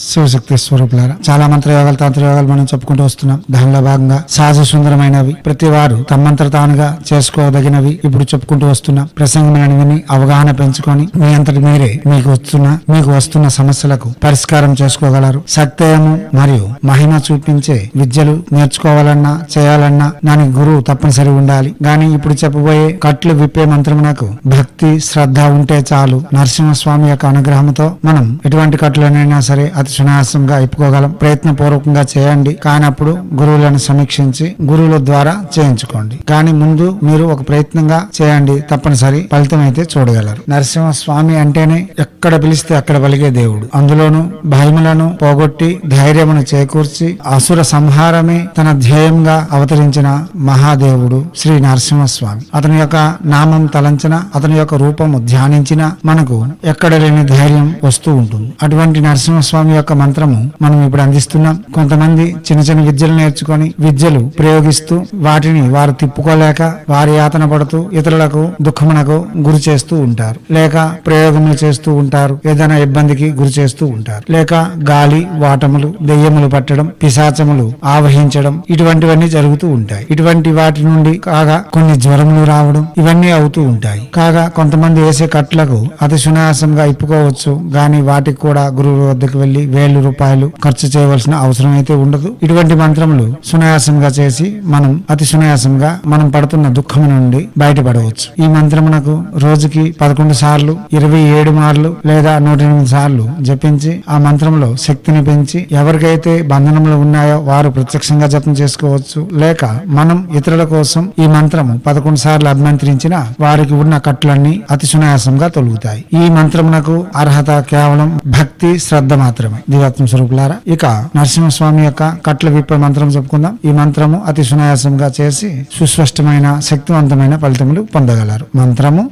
శివశక్తి స్వరూపులారా చాలా మంత్రయోగాలు తంత్రయోగాలు మనం చెప్పుకుంటూ వస్తున్నాం. దానిలో భాగంగా సహజ సుందరమైనవి ప్రతి వారు తమ్మంతర తానుగా చేసుకోదగినవి ఇప్పుడు చెప్పుకుంటూ వస్తున్నాం. ప్రసంగమైన విని అవగాహన పెంచుకొని మీ అంతటి మీరే మీకు వస్తున్న మీకు వస్తున్న సమస్యలకు పరిష్కారం చేసుకోగలరు. సత్యము మరియు మహిమ చూపించే విద్యలు నేర్చుకోవాలన్నా చేయాలన్నా దానికి గురువు తప్పనిసరి ఉండాలి. గాని ఇప్పుడు చెప్పబోయే కట్లు విప్పే మంత్రమునకు భక్తి శ్రద్ధ ఉంటే చాలు. నరసింహస్వామి యొక్క అనుగ్రహంతో మనం ఎటువంటి కట్లనైనా సరే అతి సునాసంగా ఇప్పుకోగలం ప్రయత్నపూర్వకంగా చేయండి. కానప్పుడు గురువులను సమీక్షించి గురువుల ద్వారా చేయించుకోండి. కానీ ముందు మీరు ఒక ప్రయత్నంగా చేయండి. తప్పనిసరి ఫలితం అయితే చూడగలరు. నరసింహస్వామి అంటేనే ఎక్కడ పిలిస్తే అక్కడ పలిగే దేవుడు. అందులోనూ భయములను పోగొట్టి ధైర్యమును చేకూర్చి అసుర సంహారమే తన ధ్యేయంగా అవతరించిన మహాదేవుడు శ్రీ నరసింహస్వామి. అతని యొక్క నామం తలంచిన అతని యొక్క రూపము ధ్యానించిన మనకు ఎక్కడ లేని ధైర్యం వస్తూ ఉంటుంది. అటువంటి నరసింహస్వామి యొక్క మంత్రము మనం ఇప్పుడు అందిస్తున్నాం. కొంతమంది చిన్న చిన్న విద్యలు నేర్చుకొని విద్యలు ప్రయోగిస్తూ వాటిని వారు తిప్పుకోలేక వారి యాతన పడుతూ ఇతరులకు దుఃఖమునకు గురి చేస్తూ ఉంటారు. లేక ప్రయోగములు చేస్తూ ఉంటారు. ఏదైనా ఇబ్బందికి గురి చేస్తూ ఉంటారు. లేక గాలి వాటములు దెయ్యములు పట్టడం పిశాచములు ఆవహించడం ఇటువంటివన్నీ జరుగుతూ ఉంటాయి. ఇటువంటి వాటి నుండి కాగా కొన్ని జ్వరములు రావడం ఇవన్నీ అవుతూ ఉంటాయి. కాగా కొంతమంది వేసే కట్లకు అతి సునాయాసంగా ఇప్పుకోవచ్చు. గాని వాటికి కూడా గురువు వద్దకు వెళ్ళి వేలు రూపాయలు ఖర్చు చేయవలసిన అవసరం అయితే ఉండదు. ఇటువంటి మంత్రములు సునాయాసంగా చేసి మనం అతి సునాయాసంగా మనం పడుతున్న దుఃఖం నుండి బయటపడవచ్చు. ఈ మంత్రమునకు రోజుకి పదకొండు సార్లు ఇరవై ఏడు మార్లు లేదా నూట ఎనిమిది సార్లు జపించి ఆ మంత్రంలో శక్తిని పెంచి ఎవరికైతే బంధనములు ఉన్నాయో వారు ప్రత్యక్షంగా జపం చేసుకోవచ్చు. లేక మనం ఇతరుల కోసం ఈ మంత్రము పదకొండు సార్లు అభిమంత్రించిన వారికి ఉన్న కట్లన్నీ అతి సునాయాసంగా తొలుగుతాయి. ఈ మంత్రమునకు అర్హత కేవలం భక్తి శ్రద్ధ మాత్రం మాత్రమే. దివాత్మ స్వరూపులారా ఇక నరసింహస్వామి యొక్క కట్ల విప్ప మంత్రం చెప్పుకుందాం. ఈ మంత్రము అతి సునాయాసంగా చేసి సుస్పష్టమైన శక్తివంతమైన ఫలితములు పొందగలరు. మంత్రము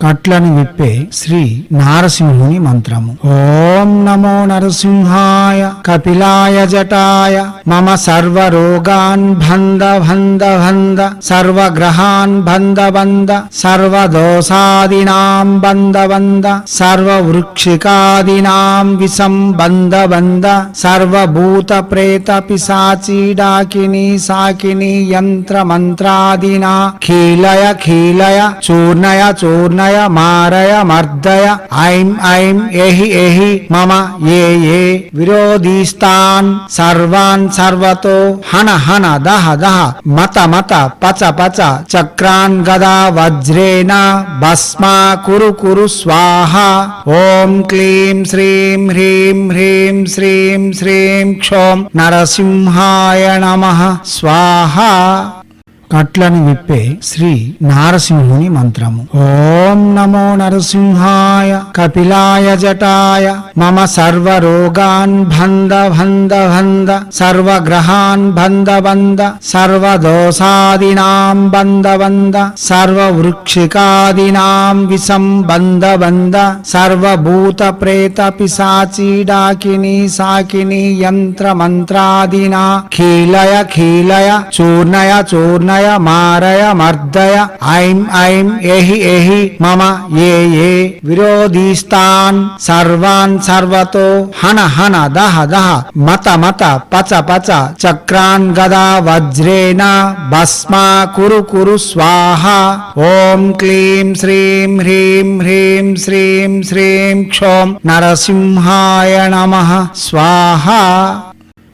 కట్లను విప్పే శ్రీ నారసింహుని మంత్రము. ఓం నమో నరసింహాయ కపిలాయ జటాయ మమ సర్వ రోగాన్ భంద భంద బంద బంద సర్వగ్రహాన్ బంద బంద సర్వదోషాదినాం బంద బంద సర్వ వృక్షికాదినాం విషం బంద బంద సర్వభూత ప్రేత పిశాచి డాకిని సాకిని యంత్ర మంత్రాదినా ఖీలయ ఖీలయ చూర్ణయ చూర్ణయ మారయ మర్దయ ఐం ఐం ఎహి ఎహి మమ ఏ ఏ విరోధిస్తాన్ సర్వాన్ సర్వతో హన హన దహ దహ మత మత పచ పచ చక్రాన్ గదా వజ్రేణ భస్మా కురు కురు స్వాహ ఓం క్లీం శ్రీం హ్రీం హ్రీం శ్రీం శ్రీం క్షోం నరసింహాయ నమ స్వాహ. కట్లను విప్పే శ్రీ నారసింహుని మంత్రము. ఓం నమో నరసింహాయ కపిలాయ జటాయ మమ సర్వ రోగాన్ భంద భంద బంద బంద సర్వగ్రహాన్ బంద బంద సర్వదోషాదినాం బంద బంద సర్వ వృక్షికాదినాం విషం బంద బంద సర్వభూత ప్రేత పిశాచి డాకిని సాకిని యంత్ర మంత్రాదినా ఖీలయ ఖీలయ చూర్ణయ చూర్ణయ మారయ మర్దయ ఐం ఐం ఎహి ఎహి మమ ఏ ఏ విరోధిస్తాన్ సర్వాన్ సర్వతో హన హన దహ దహ మత మత పచ పచ చక్రాన్ గదా వజ్రేణ భస్మా కురు కురు స్వాహ ఓం క్లీం శ్రీం హ్రీం హ్రీం శ్రీం శ్రీం క్షోం నరసింహాయ నమ స్వాహ.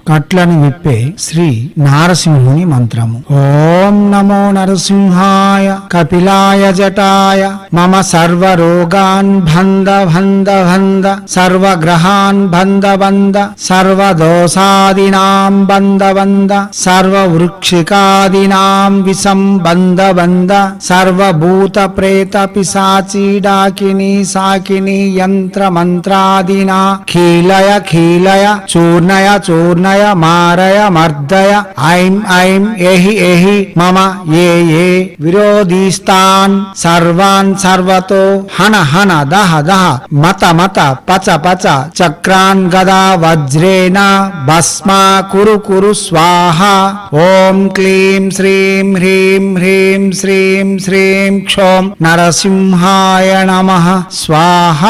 కట్లను విప్పే శ్రీ నారసింహుని మంత్రము. ఓం నమో నరసింహాయ కపిలాయ జటాయ మమ సర్వ రోగాన్ భంద భంద బంద బంద సర్వగ్రహాన్ బంద బంద సర్వదోషాదినాం బంద బంద సర్వ వృక్షికాదినాం విషం బంద బంద సర్వభూత ప్రేత పిశాచి డాకిని సాకిని యంత్ర మంత్రాదినా ఖీలయ ఖీలయ చూర్ణయ చూర్ణయ మాయ మారయ మర్దయ ఐం ఐం ఏహి ఏహి మమ ఏ ఏ విరోధిస్తాన్ సర్వాన్ సర్వతో హన హన దహ దహ మత మత పచ పచ చక్రాన్ గదా వజ్రేణ భస్మా కురు కురు స్వాహ ఓం క్లీం శ్రీం హ్రీం హ్రీం శ్రీం శ్రీం క్షోం నరసింహాయ నమ స్వాహ.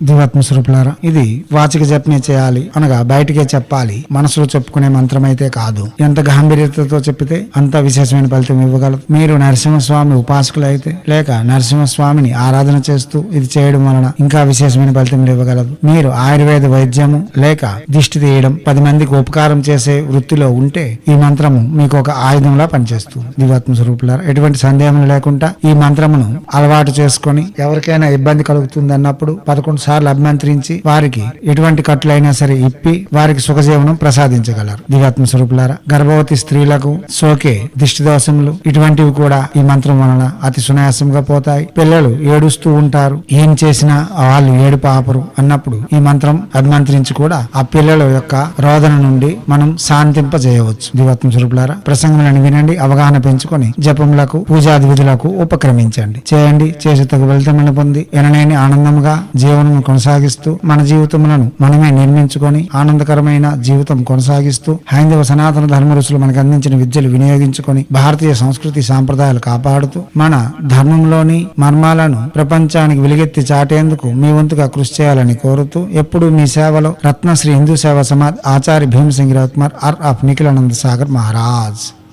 దివాత్మ స్వరూపులారా ఇది వాచిక జపమే చేయాలి అనగా బయటికే చెప్పాలి. మనసులో చెప్పుకునే మంత్రం అయితే కాదు. ఎంత గాంభీర్యతతో చెప్పితే అంత విశేషమైన ఫలితం ఇవ్వగలదు. మీరు నరసింహస్వామి ఉపాసకులు అయితే లేక నరసింహస్వామిని ఆరాధన చేస్తూ ఇది చేయడం వలన ఇంకా విశేషమైన ఫలితం ఇవ్వగలదు. మీరు ఆయుర్వేద వైద్యము లేక దిష్టి తీయడం పది మందికి ఉపకారం చేసే వృత్తిలో ఉంటే ఈ మంత్రము మీకు ఒక ఆయుధంలా పనిచేస్తుంది. దివాత్మ స్వరూపులారా ఎటువంటి సందేహం లేకుండా ఈ మంత్రమును అలవాటు చేసుకొని ఎవరికైనా ఇబ్బంది కలుగుతుంది అన్నప్పుడు పదకొండు సార్లు అభిమంత్రించి వారికి ఎటువంటి కట్టులైనా సరే ఇప్పి వారికి సుఖజీవనం ప్రసాదించగలరు. దివాత్మ స్వరూపులారా గర్భవతి స్త్రీలకు సోకే దిష్టి దోషములు ఇటువంటివి కూడా ఈ మంత్రం వలన అతి సునాయాసంగా పోతాయి. పిల్లలు ఏడుస్తూ ఉంటారు. ఏం చేసినా వాళ్ళు ఏడు పాపరు అన్నప్పుడు ఈ మంత్రం అభిమంత్రించి కూడా ఆ పిల్లల యొక్క రోదన నుండి మనం శాంతింపజేయవచ్చు. దివాత్మ స్వరూపులారా ప్రసంగములను వినండి అవగాహన పెంచుకొని జపములకు పూజాది విధులకు ఉపక్రమించండి. చేయండి చేసి తగు ఫలితములను పొంది ఎనలేని ఆనందంగా జీవనం కొనసాగిస్తూ మన జీవితములను మనమే నిర్మించుకొని ఆనందకరమైన జీవితం కొనసాగిస్తూ హైందవ సనాతన ధర్మ ఋషులు మనకు అందించిన విద్యలు వినియోగించుకొని భారతీయ సంస్కృతి సాంప్రదాయాలు కాపాడుతూ మన ధర్మంలోని మర్మాలను ప్రపంచానికి వెలుగెత్తి చాటేందుకు మీ వంతుగా కృషి చేయాలని కోరుతూ ఎప్పుడు మీ సేవలో రత్నశ్రీ హిందూ సేవా సమాజ్ ఆచార్య భీమసింగ్ కుమార్ ఆర్. ఆఫ్ నిఖిలానంద సాగర్ మహారాజ్.